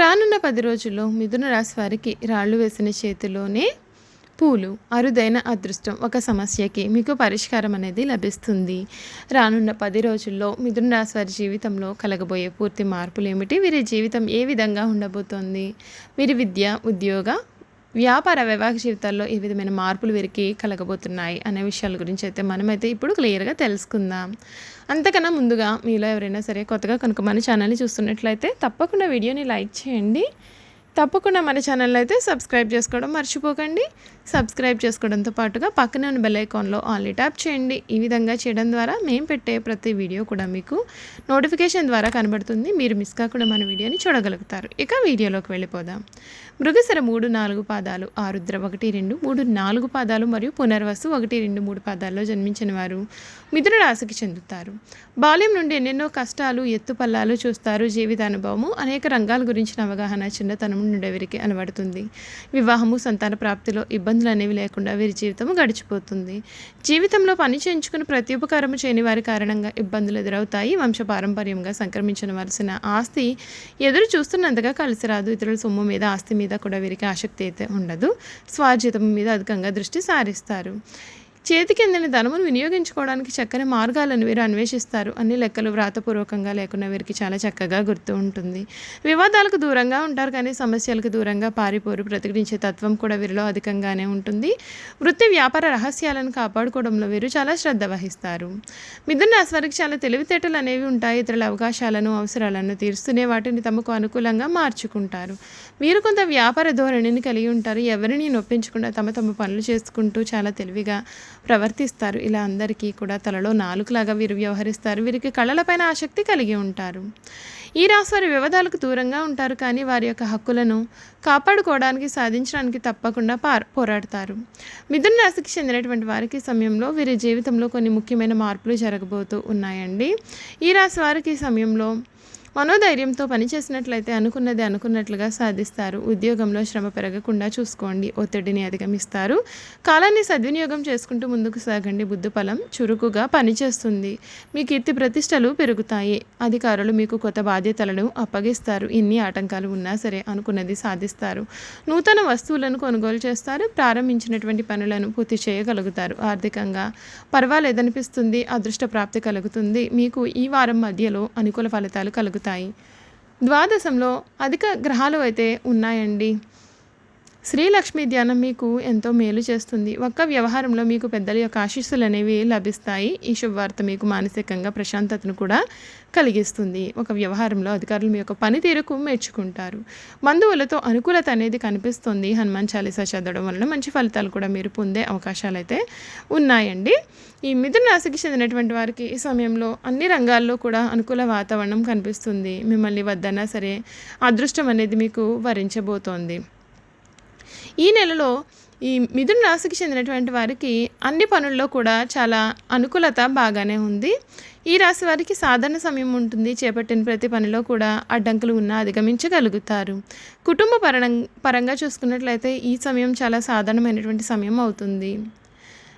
రానున్న పది రోజుల్లో మిథున రాశి వారికి రాళ్ళు వేసిన చేతిలోనే పూలు అరుదైన అదృష్టం ఒక సమస్యకి మీకు పరిష్కారం అనేది లభిస్తుంది. రానున్న పది రోజుల్లో మిథున రాశి వారి జీవితంలో కలగబోయే పూర్తి మార్పులు ఏమిటి? వీరి జీవితం ఏ విధంగా ఉండబోతోంది? వీరి విద్య ఉద్యోగ వ్యాపార వైవాహిక జీవితాల్లో ఏ విధమైన మార్పులు వీరికి కలగబోతున్నాయి అనే విషయాల గురించి అయితే మనమైతే ఇప్పుడు క్లియర్గా తెలుసుకుందాం. అంతకన్నా ముందుగా మీలో ఎవరైనా సరే కొత్తగా కనుక మన ఛానల్ని చూస్తున్నట్లయితే తప్పకుండా వీడియోని లైక్ చేయండి. తప్పకుండా మన ఛానల్ అయితే సబ్స్క్రైబ్ చేసుకోవడం మర్చిపోకండి. సబ్స్క్రైబ్ చేసుకోవడంతో పాటుగా పక్కనే ఉన్న బెల్ ఐకాన్లో ఆన్లీ ట్యాప్ చేయండి. ఈ విధంగా చేయడం ద్వారా మేము పెట్టే ప్రతి వీడియో కూడా మీకు నోటిఫికేషన్ ద్వారా కనబడుతుంది. మీరు మిస్ కాకుండా మన వీడియోని చూడగలుగుతారు. ఇక వీడియోలోకి వెళ్ళిపోదాం. మృగశిర మూడు నాలుగు పాదాలు ఆరుద్ర ఒకటి రెండు మూడు నాలుగు పాదాలు మరియు పునర్వసు ఒకటి రెండు మూడు పాదాల్లో జన్మించిన వారు మిథున రాశికి చెందుతారు. బాల్యం నుండి ఎన్నెన్నో కష్టాలు ఎత్తుపల్లాలు చూస్తారు. జీవితానుభవము అనేక రంగాల గురించిన అవగాహన చిన్నతనం నుండి వీరికి అలవడుతుంది వివాహము సంతాన ప్రాప్తిలో ఇబ్బందులు అనేవి లేకుండా వీరి జీవితము గడిచిపోతుంది. జీవితంలో పని చేయించుకుని ప్రతి ఉపకారము చేయని వారి కారణంగా ఇబ్బందులు ఎదురవుతాయి. వంశపారంపర్యంగా సంక్రమించవలసిన ఆస్తి ఎదురు చూస్తున్నంతగా కలిసి రాదు. ఇతరుల సొమ్ము మీద ఆస్తి మీద కూడా వీరికి ఆసక్తి అయితే ఉండదు. స్వార్జితం మీద అధికంగా దృష్టి సారిస్తారు. చేతికి అందిన ధనమును వినియోగించుకోవడానికి చక్కని మార్గాలను వీరు అన్వేషిస్తారు. అన్ని లెక్కలు వ్రాతపూర్వకంగా లేకుండా వీరికి చాలా చక్కగా గుర్తు ఉంటుంది. వివాదాలకు దూరంగా ఉంటారు కానీ సమస్యలకు దూరంగా పారిపోరు. ప్రతిఘటించే తత్వం కూడా వీరిలో అధికంగానే ఉంటుంది. వృత్తి వ్యాపార రహస్యాలను కాపాడుకోవడంలో వీరు చాలా శ్రద్ధ వహిస్తారు. మిథున రాశి వారికి చాలా తెలివితేటలు అనేవి ఉంటాయి. ఇతరుల అవకాశాలను అవసరాలను తీరుస్తూనే వాటిని తమకు అనుకూలంగా మార్చుకుంటారు. వీరు కొంత వ్యాపార ధోరణిని కలిగి ఉంటారు. ఎవరిని నొప్పించకుండా తమ తమ పనులు చేసుకుంటూ చాలా తెలివిగా ప్రవర్తిస్తారు. ఇలా అందరికీ కూడా తలలో నాలుగులాగా వీరు వ్యవహరిస్తారు. వీరికి కళలపైన ఆసక్తి కలిగి ఉంటారు. ఈ రాశి వారి వివాదాలకు దూరంగా ఉంటారు. కానీ వారి యొక్క హక్కులను కాపాడుకోవడానికి సాధించడానికి తప్పకుండా పార్ పోరాడతారు. మిథున రాశికి చెందినటువంటి వారికి సమయంలో వీరి జీవితంలో కొన్ని ముఖ్యమైన మార్పులు జరగబోతూ ఉన్నాయండి. ఈ రాశి వారికి సమయంలో మనోధైర్యంతో పనిచేసినట్లయితే అనుకున్నది అనుకున్నట్లుగా సాధిస్తారు. ఉద్యోగంలో శ్రమ పెరగకుండా చూసుకోండి. ఒత్తిడిని అధిగమిస్తారు. కాలాన్ని సద్వినియోగం చేసుకుంటూ ముందుకు సాగండి. బుద్ధిఫలం చురుకుగా పనిచేస్తుంది. మీ కీర్తి ప్రతిష్టలు పెరుగుతాయి. అధికారులు మీకు కొత్త బాధ్యతలను అప్పగిస్తారు. ఎన్ని ఆటంకాలు ఉన్నా సరే అనుకున్నది సాధిస్తారు. నూతన వస్తువులను కొనుగోలు చేస్తారు. ప్రారంభించినటువంటి పనులను పూర్తి చేయగలుగుతారు. ఆర్థికంగా పర్వాలేదనిపిస్తుంది. అదృష్ట ప్రాప్తి కలుగుతుంది. మీకు ఈ వారం మధ్యలో అనుకూల ఫలితాలు కలుగుతాయి. జరుగుతాయి. ద్వాదశంలో అధిక గ్రహాలు అయితే ఉన్నాయండి. శ్రీలక్ష్మి ధ్యానం మీకు ఎంతో మేలు చేస్తుంది. ఒక్క వ్యవహారంలో మీకు పెద్దల యొక్క ఆశీస్సులు అనేవి లభిస్తాయి. ఈ శుభవార్త మీకు మానసికంగా ప్రశాంతతను కూడా కలిగిస్తుంది. ఒక వ్యవహారంలో అధికారులు మీ యొక్క పనితీరుకు మెచ్చుకుంటారు. బంధువులతో అనుకూలత అనేది కనిపిస్తుంది. హనుమాన్ చాలీసా చదవడం వలన మంచి ఫలితాలు కూడా మీరు పొందే అవకాశాలు అయితే ఉన్నాయండి. ఈ మిథున రాశికి చెందినటువంటి వారికి ఈ సమయంలో అన్ని రంగాల్లో కూడా అనుకూల వాతావరణం కనిపిస్తుంది. మిమ్మల్ని వద్దన్నా సరే అదృష్టం అనేది మీకు వరించబోతోంది. ఈ నెలలో ఈ మిథున రాశికి చెందినటువంటి వారికి అన్ని పనుల్లో కూడా చాలా అనుకూలత బాగానే ఉంది. ఈ రాశి వారికి సాధారణ సమయం ఉంటుంది. చేపట్టిన ప్రతి పనిలో కూడా అడ్డంకులు ఉన్నా అధిగమించగలుగుతారు. కుటుంబ పరం పరంగా చూసుకున్నట్లయితే ఈ సమయం చాలా సాధారణమైనటువంటి సమయం అవుతుంది.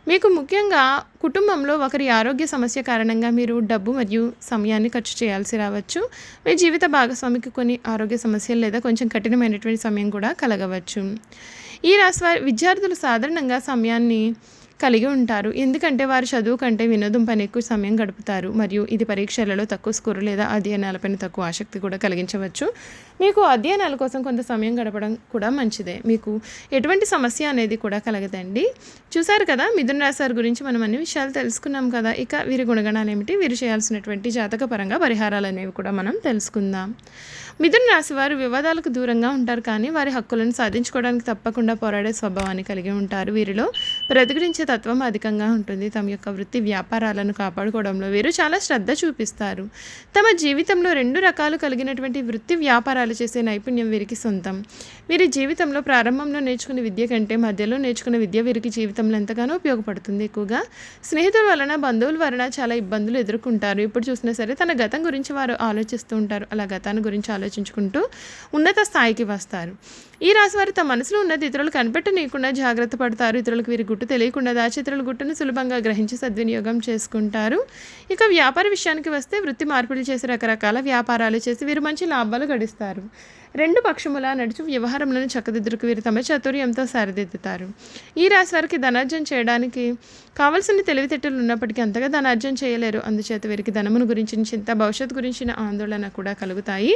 మీకు ముఖ్యంగా కుటుంబంలో ఒకరి ఆరోగ్య సమస్య కారణంగా మీరు డబ్బు మరియు సమయాన్ని ఖర్చు చేయాల్సి రావచ్చు. మీ జీవిత భాగస్వామికి కొన్ని ఆరోగ్య సమస్యలు లేదా కొంచెం కఠినమైనటువంటి సమయం కూడా కలగవచ్చు. ఈ రాశి వారి విద్యార్థులు సాధారణంగా సమయాన్ని కలిగి ఉంటారు. ఎందుకంటే వారు చదువు కంటే వినోదం పని ఎక్కువ సమయం గడుపుతారు. మరియు ఇది పరీక్షలలో తక్కువ స్కోరు లేదా అధ్యయనాలపైన తక్కువ ఆసక్తి కూడా కలిగించవచ్చు. మీకు అధ్యయనాల కోసం కొంత సమయం గడపడం కూడా మంచిదే. మీకు ఎటువంటి సమస్య అనేది కూడా కలగదండి. చూసారు కదా మిథున రాశి గురించి మనం అన్ని విషయాలు తెలుసుకున్నాం కదా. ఇక వీరి గుణగణాలు ఏమిటి? వీరు చేయాల్సినటువంటి జాతక పరంగా పరిహారాలు అనేవి కూడా మనం తెలుసుకుందాం. మిథున రాశి వారు వివాదాలకు దూరంగా ఉంటారు కానీ వారి హక్కులను సాధించుకోవడానికి తప్పకుండా పోరాడే స్వభావాన్ని కలిగి ఉంటారు. వీరిలో ప్రతిఘటించే తత్వం అధికంగా ఉంటుంది. తమ యొక్క వృత్తి వ్యాపారాలను కాపాడుకోవడంలో వీరు చాలా శ్రద్ధ చూపిస్తారు. తమ జీవితంలో రెండు రకాలు కలిగినటువంటి వృత్తి వ్యాపారాలు చేసే నైపుణ్యం వీరికి సొంతం. వీరి జీవితంలో ప్రారంభంలో నేర్చుకునే విద్య కంటే మధ్యలో నేర్చుకున్న విద్య వీరికి జీవితంలో ఎంతగానో ఉపయోగపడుతుంది. ఎక్కువగా స్నేహితుల వలన బంధువుల వలన చాలా ఇబ్బందులు ఎదుర్కొంటారు. ఇప్పుడు చూసినా సరే తన గతం గురించి వారు ఆలోచిస్తూ ఉంటారు. అలా గతాన్ని గురించి ఆలోచించుకుంటూ ఉన్నత స్థాయికి వస్తారు. ఈ రాశి వారు తమ మనసులో ఉన్నది ఇతరులు కనిపెట్టనీయకుండా జాగ్రత్త పడతారు. ఇతరులకు వీరి గుట్టు తెలియకుండా దాచిత్రుల గుట్టును సులభంగా గ్రహించి సద్వినియోగం చేసుకుంటారు. ఇక వ్యాపార విషయానికి వస్తే వృత్తి మార్పిడి చేసి రకరకాల వ్యాపారాలు చేసి వీరు మంచి లాభాలు గడిస్తారు. రెండు పక్షముల నడుచు వ్యవహారంలోని చక్కదిద్దుకు వీరు తమ చతుర్యంతో సరిదిద్దుతారు. ఈ రాశి వారికి ధనార్జన చేయడానికి కావలసిన తెలివితేటలు ఉన్నప్పటికీ అంతగా ధనార్జన చేయలేరు. అందుచేత వీరికి ధనమును గురించిన చింత భవిష్యత్తు గురించిన ఆందోళన కూడా కలుగుతాయి.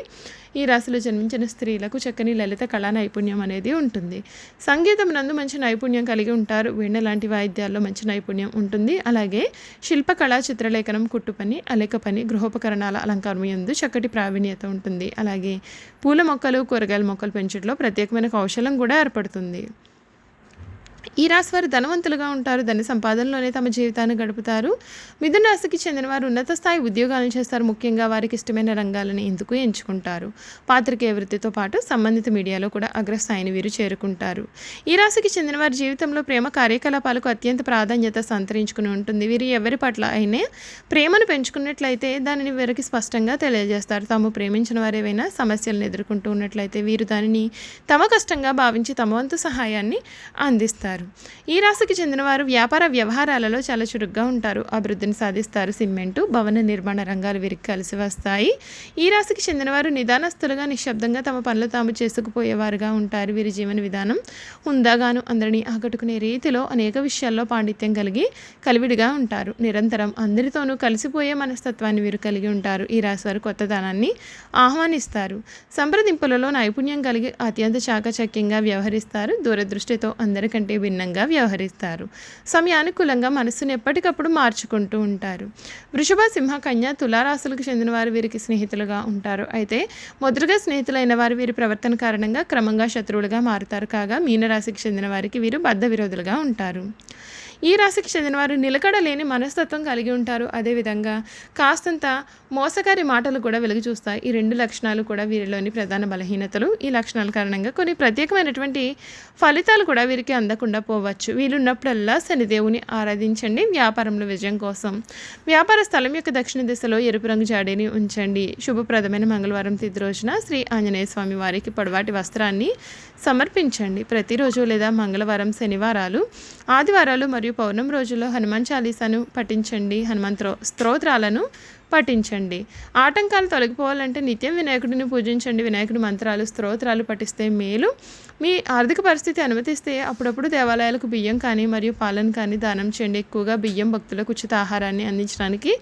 ఈ రాశిలో జన్మించిన స్త్రీలకు చక్కని లలిత కళా నైపుణ్యం అనేది ఉంటుంది. సంగీతం నందు మంచి నైపుణ్యం కలిగి ఉంటారు. వీణ లాంటి వాయిద్యాల్లో మంచి నైపుణ్యం ఉంటుంది. అలాగే శిల్పకళ చిత్రలేఖనం కుట్టు పని అలేక పని గృహోపకరణాల అలంకారం ఎందు చక్కటి ప్రావీణ్యత ఉంటుంది. అలాగే పూల మొక్క మొక్కలు కూరగాయల మొక్కలు పెంచడంలో ప్రత్యేకమైన కౌశలం కూడా ఏర్పడుతుంది. ఈ రాశి వారు ధనవంతులుగా ఉంటారు ధన సంపాదనలోనే తమ జీవితాన్ని గడుపుతారు. మిథున రాశికి చెందిన వారు ఉన్నత స్థాయి ఉద్యోగాలను చేస్తారు. ముఖ్యంగా వారికి ఇష్టమైన రంగాలను ఎందుకు ఎంచుకుంటారు? పాత్రికేయ వృత్తితో పాటు సంబంధిత మీడియాలో కూడా అగ్రస్థాయిని వీరు చేరుకుంటారు. ఈ రాశికి చెందిన వారి జీవితంలో ప్రేమ కార్యకలాపాలకు అత్యంత ప్రాధాన్యత సంతరించుకుని ఉంటుంది. వీరు ఎవరి పట్ల అయినా ప్రేమను పెంచుకున్నట్లయితే దానిని వీరికి స్పష్టంగా తెలియజేస్తారు. తాము ప్రేమించిన వారేవైనా సమస్యలను ఎదుర్కొంటూ ఉన్నట్లయితే వీరు దానిని తమ కష్టంగా భావించి తమ వంతు సహాయాన్ని అందిస్తారు. ఈ రాశికి చెందినవారు వ్యాపార వ్యవహారాలలో చాలా చురుగ్గా ఉంటారు. అభివృద్ధిని సాధిస్తారు. సిమెంటు భవన నిర్మాణ రంగాలు వీరికి కలిసి వస్తాయి. ఈ రాశికి చెందినవారు నిదానస్తులుగా నిశ్శబ్దంగా తమ పనులు తాము చేసుకుపోయేవారుగా ఉంటారు. వీరి జీవన విధానం ఉందాగాను అందరినీ ఆకట్టుకునే రీతిలో అనేక విషయాల్లో పాండిత్యం కలిగి కలివిడిగా ఉంటారు. నిరంతరం అందరితోనూ కలిసిపోయే మనస్తత్వాన్ని వీరు కలిగి ఉంటారు. ఈ రాశి వారు కొత్తదనాన్ని ఆహ్వానిస్తారు. సంప్రదింపులలో నైపుణ్యం కలిగి అత్యంత చాకచక్యంగా వ్యవహరిస్తారు. దూరదృష్టితో అందరికంటే భిన్నంగా వ్యవహరిస్తారు. సమయానుకూలంగా మనసును ఎప్పటికప్పుడు మార్చుకుంటూ ఉంటారు. వృషభ సింహ కన్య తులారాశులకు చెందిన వారు వీరికి స్నేహితులుగా ఉంటారు. అయితే మొదటగా స్నేహితులైన వారు వీరి ప్రవర్తన కారణంగా క్రమంగా శత్రువులుగా మారుతారు. కాగా మీనరాశికి చెందిన వారికి వీరు బద్ధ విరోధులుగా ఉంటారు. ఈ రాశికి చెందినవారు నిలకడలేని మనస్తత్వం కలిగి ఉంటారు. అదేవిధంగా కాస్తంత మోసకారి మాటలు కూడా వెలుగు చూస్తాయి. ఈ రెండు లక్షణాలు కూడా వీరిలోని ప్రధాన బలహీనతలు. ఈ లక్షణాల కారణంగా కొన్ని ప్రత్యేకమైనటువంటి ఫలితాలు కూడా వీరికి అందకుండా పోవచ్చు. వీలున్నప్పుడల్లా శనిదేవుని ఆరాధించండి. వ్యాపారంలో విజయం కోసం వ్యాపార స్థలం యొక్క దక్షిణ దిశలో ఎరుపు రంగు జాడీని ఉంచండి. శుభప్రదమైన మంగళవారం తిథి రోజున శ్రీ ఆంజనేయ స్వామి వారికి పొడవాటి వస్త్రాన్ని సమర్పించండి. ప్రతిరోజు లేదా మంగళవారం శనివారాలు ఆదివారాలు మరియు పౌర్ణమి రోజుల్లో హనుమాన్ చాలీసాను పఠించండి. హనుమంత్రో స్తోత్రాలను పఠించండి. ఆటంకాలు తొలగిపోవాలంటే నిత్యం వినాయకుడిని పూజించండి. వినాయకుడి మంత్రాలు స్తోత్రాలు పఠిస్తే మేలు. మీ ఆర్థిక పరిస్థితి అనుమతిస్తే అప్పుడప్పుడు దేవాలయాలకు బియ్యం కానీ మరియు పాలన కానీ దానం చేయండి. ఎక్కువగా బియ్యం భక్తులకు ఉచిత ఆహారాన్ని అందించడానికి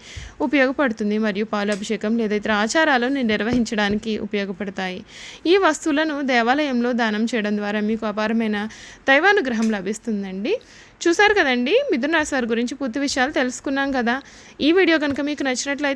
ఉపయోగపడుతుంది. మరియు పాలు అభిషేకం లేదా ఇతర ఆచారాలను నిర్వహించడానికి ఉపయోగపడతాయి. ఈ వస్తువులను దేవాలయంలో దానం చేయడం ద్వారా మీకు అపారమైన దైవానుగ్రహం లభిస్తుందండి. చూసారు కదండి? మిథున రాశి వారి గురించి పూర్తి విషయాలు తెలుసుకున్నాం కదా. ఈ వీడియో కనుక మీకు నచ్చినట్లయితే